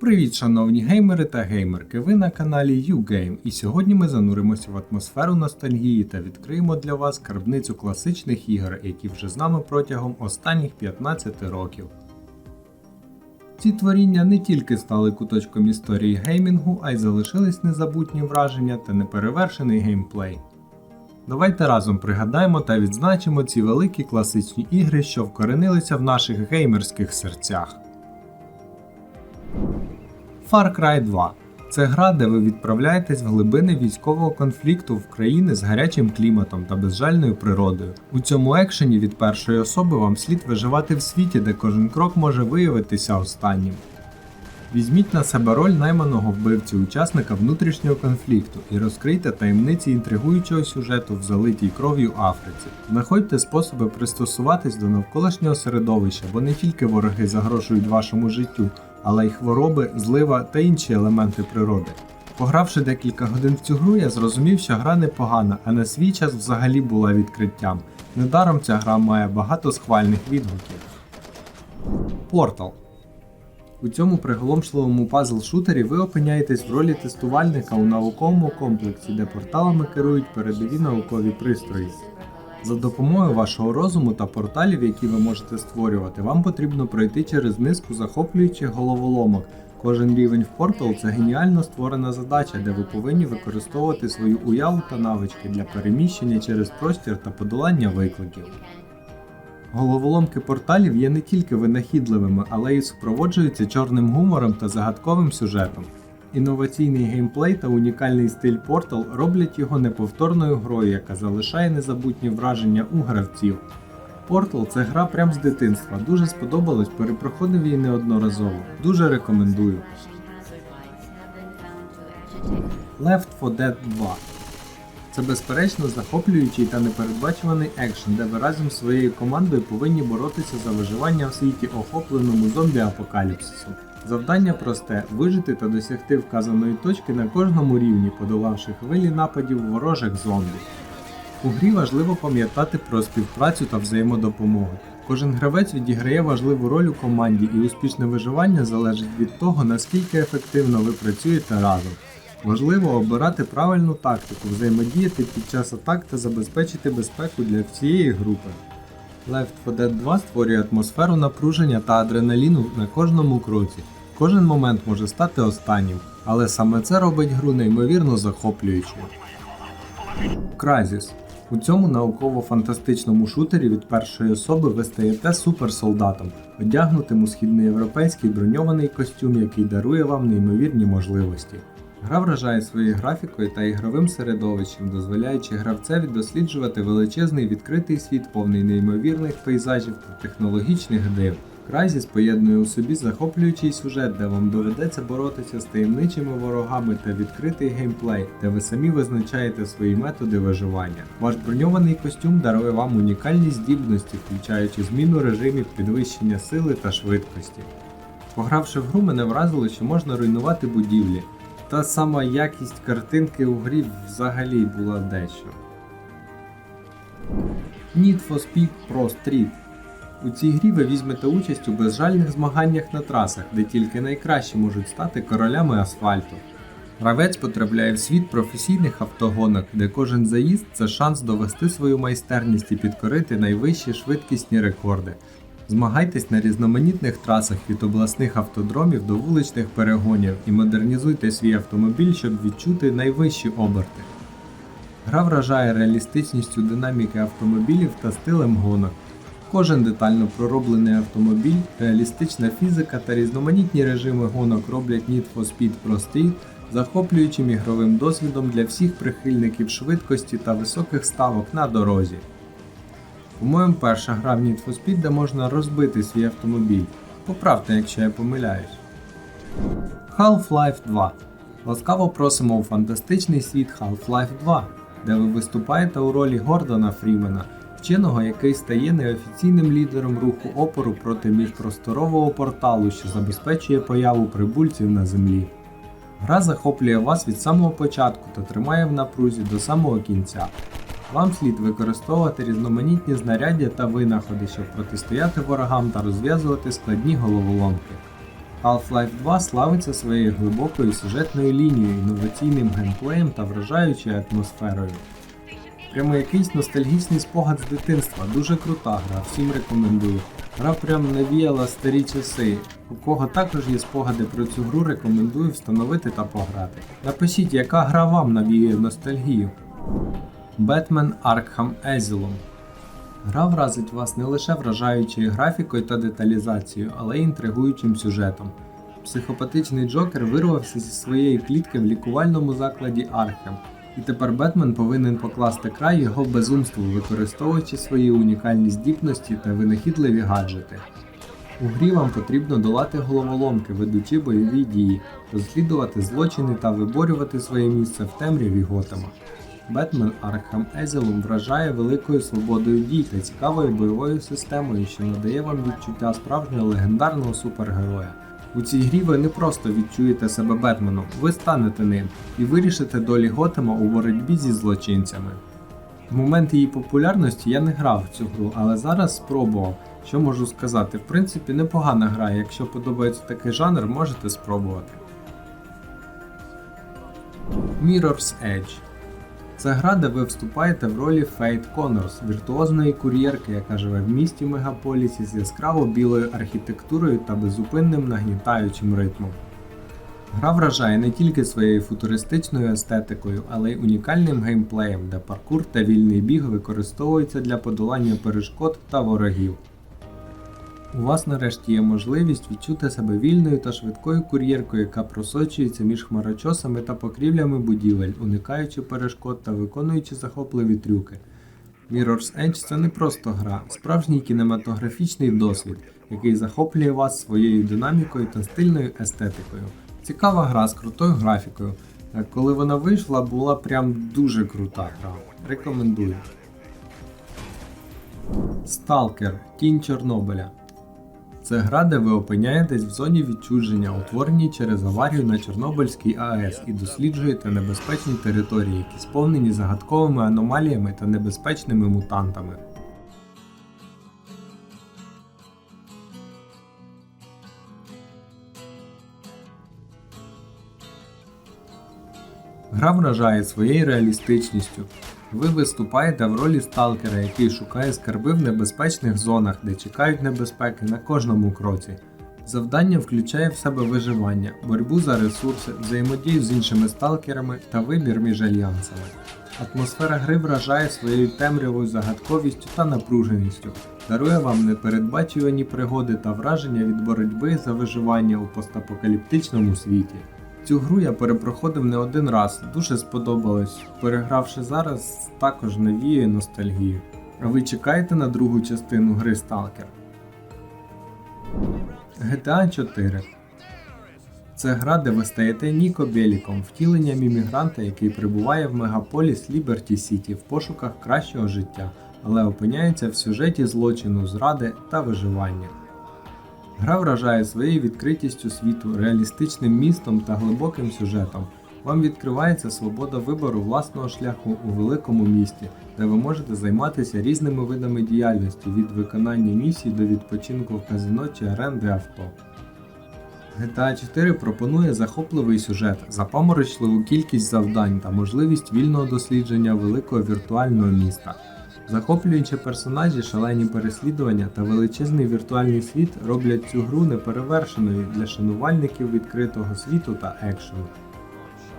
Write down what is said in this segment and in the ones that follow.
Привіт, шановні геймери та геймерки! Ви на каналі YouGame і сьогодні ми зануримося в атмосферу ностальгії та відкриємо для вас скарбницю класичних ігор, які вже з нами протягом останніх 15 років. Ці творіння не тільки стали куточком історії геймінгу, а й залишились незабутні враження та неперевершений геймплей. Давайте разом пригадаємо та відзначимо ці великі класичні ігри, що вкоренилися в наших геймерських серцях. Far Cry 2 це гра, де ви відправляєтесь в глибини військового конфлікту в країни з гарячим кліматом та безжальною природою. У цьому екшені від першої особи вам слід виживати в світі, де кожен крок може виявитися останнім. Візьміть на себе роль найманого вбивці учасника внутрішнього конфлікту і розкрийте таємниці інтригуючого сюжету в залитій кров'ю Африці. Знаходьте способи пристосуватись до навколишнього середовища, бо не тільки вороги загрожують вашому життю, але й хвороби, злива та інші елементи природи. Погравши декілька годин в цю гру, я зрозумів, що гра непогана, а на свій час взагалі була відкриттям. Недаром ця гра має багато схвальних відгуків. Portal у цьому приголомшливому пазл-шутері ви опиняєтесь в ролі тестувальника у науковому комплексі, де порталами керують передові наукові пристрої. За допомогою вашого розуму та порталів, які ви можете створювати, вам потрібно пройти через низку захоплюючих головоломок. Кожен рівень в Portal – це геніально створена задача, де ви повинні використовувати свою уяву та навички для переміщення через простір та подолання викликів. Головоломки порталів є не тільки винахідливими, але й супроводжуються чорним гумором та загадковим сюжетом. Інноваційний геймплей та унікальний стиль Portal роблять його неповторною грою, яка залишає незабутні враження у гравців. Portal це гра прям з дитинства, дуже сподобалось, перепроходив її неодноразово. Дуже рекомендую. Left 4 Dead 2 це безперечно захоплюючий та непередбачуваний екшен, де ви разом зі своєю командою повинні боротися за виживання в світі, охопленому зомбі-апокаліпсису. Завдання просте вижити та досягти вказаної точки на кожному рівні, подолавши хвилі нападів ворожих зомбі. У грі важливо пам'ятати про співпрацю та взаємодопомогу. Кожен гравець відіграє важливу роль у команді, і успішне виживання залежить від того, наскільки ефективно ви працюєте разом. Важливо обирати правильну тактику, взаємодіяти під час атак та забезпечити безпеку для всієї групи. Left 4 Dead 2 створює атмосферу напруження та адреналіну на кожному кроці. Кожен момент може стати останнім, але саме це робить гру неймовірно захоплюючою. Crysis. У цьому науково-фантастичному шутері від першої особи ви стаєте суперсолдатом, одягнутим у східноєвропейський броньований костюм, який дарує вам неймовірні можливості. Гра вражає своєю графікою та ігровим середовищем, дозволяючи гравцеві досліджувати величезний відкритий світ, повний неймовірних пейзажів та технологічних див. Crysis поєднує у собі захоплюючий сюжет, де вам доведеться боротися з таємничими ворогами та відкритий геймплей, де ви самі визначаєте свої методи виживання. Ваш броньований костюм дарує вам унікальні здібності, включаючи зміну режимів підвищення сили та швидкості. Погравши в гру, мене вразило, що можна руйнувати будівлі. Та сама якість картинки у грі взагалі була дещо. Need for Speed Pro Street. У цій грі ви візьмете участь у безжальних змаганнях на трасах, де тільки найкращі можуть стати королями асфальту. Гравець потрапляє в світ професійних автогонок, де кожен заїзд це шанс довести свою майстерність і підкорити найвищі швидкісні рекорди. Змагайтесь на різноманітних трасах від обласних автодромів до вуличних перегонів і модернізуйте свій автомобіль, щоб відчути найвищі оберти. Гра вражає реалістичністю динаміки автомобілів та стилем гонок. Кожен детально пророблений автомобіль, реалістична фізика та різноманітні режими гонок роблять Need for Speed Street захоплюючим ігровим досвідом для всіх прихильників швидкості та високих ставок на дорозі. По-моєму, перша гра в Need for Speed, де можна розбити свій автомобіль. Поправте, якщо я помиляюсь. Half-Life 2. Ласкаво просимо у фантастичний світ Half-Life 2, де ви виступаєте у ролі Гордона Фрімена, вченого, який стає неофіційним лідером руху опору проти міжпросторового порталу, що забезпечує появу прибульців на землі. Гра захоплює вас від самого початку та тримає в напрузі до самого кінця. Вам слід використовувати різноманітні знаряддя та винаходи, щоб протистояти ворогам та розв'язувати складні головоломки. Half-Life 2 славиться своєю глибокою сюжетною лінією, інноваційним геймплеєм та вражаючою атмосферою. Прямо якийсь ностальгічний спогад з дитинства, дуже крута гра, всім рекомендую. Гра прям навіяла старі часи. У кого також є спогади про цю гру, рекомендую встановити та пограти. Напишіть, яка гра вам навіює ностальгію. Batman Arkham Asylum Гра вразить вас не лише вражаючою графікою та деталізацією, але й інтригуючим сюжетом. Психопатичний Джокер вирвався зі своєї клітки в лікувальному закладі Архем, і тепер Бетмен повинен покласти край його безумству, використовуючи свої унікальні здібності та винахідливі гаджети. У грі вам потрібно долати головоломки, ведучи бойові дії, розслідувати злочини та виборювати своє місце в темряві Готема. Бетмен Arkham Asylum вражає великою свободою дій та цікавою бойовою системою, що надає вам відчуття справжнього легендарного супергероя. У цій грі ви не просто відчуєте себе Бетменом, ви станете ним і вирішите долі Готема у боротьбі зі злочинцями. В момент її популярності я не грав в цю гру, але зараз спробував. Що можу сказати? В принципі, непогана гра, якщо подобається такий жанр, можете спробувати. Mirror's Edge це гра, де ви вступаєте в ролі Фейт Коннорс, віртуозної кур'єрки, яка живе в місті Мегаполісі з яскраво білою архітектурою та безупинним нагнітаючим ритмом. Гра вражає не тільки своєю футуристичною естетикою, але й унікальним геймплеєм, де паркур та вільний біг використовуються для подолання перешкод та ворогів. У вас нарешті є можливість відчути себе вільною та швидкою кур'єркою, яка просочується між хмарочосами та покрівлями будівель, уникаючи перешкод та виконуючи захопливі трюки. Mirror's Edge це не просто гра, справжній кінематографічний досвід, який захоплює вас своєю динамікою та стильною естетикою. Цікава гра з крутою графікою. Коли вона вийшла, була прям дуже крута гра. Рекомендую. Сталкер Тінь Чорнобиля. Це гра, де ви опиняєтесь в зоні відчуження, утвореній через аварію на Чорнобильській АЕС, і досліджуєте небезпечні території, які сповнені загадковими аномаліями та небезпечними мутантами. Гра вражає своєю реалістичністю. Ви виступаєте в ролі сталкера, який шукає скарби в небезпечних зонах, де чекають небезпеки на кожному кроці. Завдання включає в себе виживання, боротьбу за ресурси, взаємодію з іншими сталкерами та вибір між альянсами. Атмосфера гри вражає своєю темрявою загадковістю та напруженістю, дарує вам непередбачувані пригоди та враження від боротьби за виживання у постапокаліптичному світі. Цю гру я перепроходив не один раз, дуже сподобалось. Перегравши зараз, також навіює ностальгію. А ви чекаєте на другу частину гри Stalker? GTA 4 це гра, де ви стаєте Ніко Беліком, втіленням іммігранта, який прибуває в мегаполіс Ліберті Сіті в пошуках кращого життя, але опиняється в сюжеті злочину, зради та виживання. Гра вражає своєю відкритістю світу, реалістичним містом та глибоким сюжетом. Вам відкривається свобода вибору власного шляху у великому місті, де ви можете займатися різними видами діяльності від виконання місій до відпочинку в казино чи оренди авто. GTA 4 пропонує захопливий сюжет, запаморочливу кількість завдань та можливість вільного дослідження великого віртуального міста. Захоплюючі персонажі, шалені переслідування та величезний віртуальний світ роблять цю гру неперевершеною для шанувальників відкритого світу та екшену.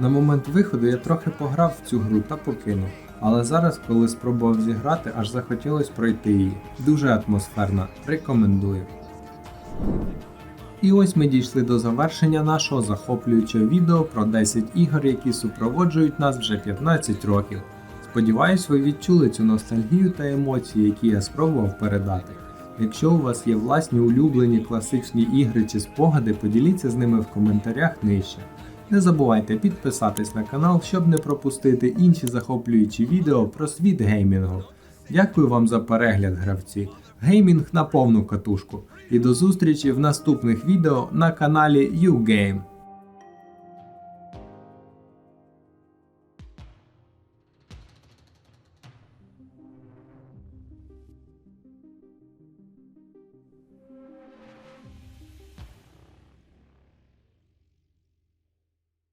На момент виходу я трохи пограв в цю гру та покинув, але зараз, коли спробував зіграти, аж захотілося пройти її. Дуже атмосферна, рекомендую. І ось ми дійшли до завершення нашого захоплюючого відео про 10 ігор, які супроводжують нас вже 15 років. Сподіваюсь, ви відчули цю ностальгію та емоції, які я спробував передати. Якщо у вас є власні улюблені класичні ігри чи спогади, поділіться з ними в коментарях нижче. Не забувайте підписатись на канал, щоб не пропустити інші захоплюючі відео про світ геймінгу. Дякую вам за перегляд, гравці. Геймінг на повну катушку. І до зустрічі в наступних відео на каналі YouGame.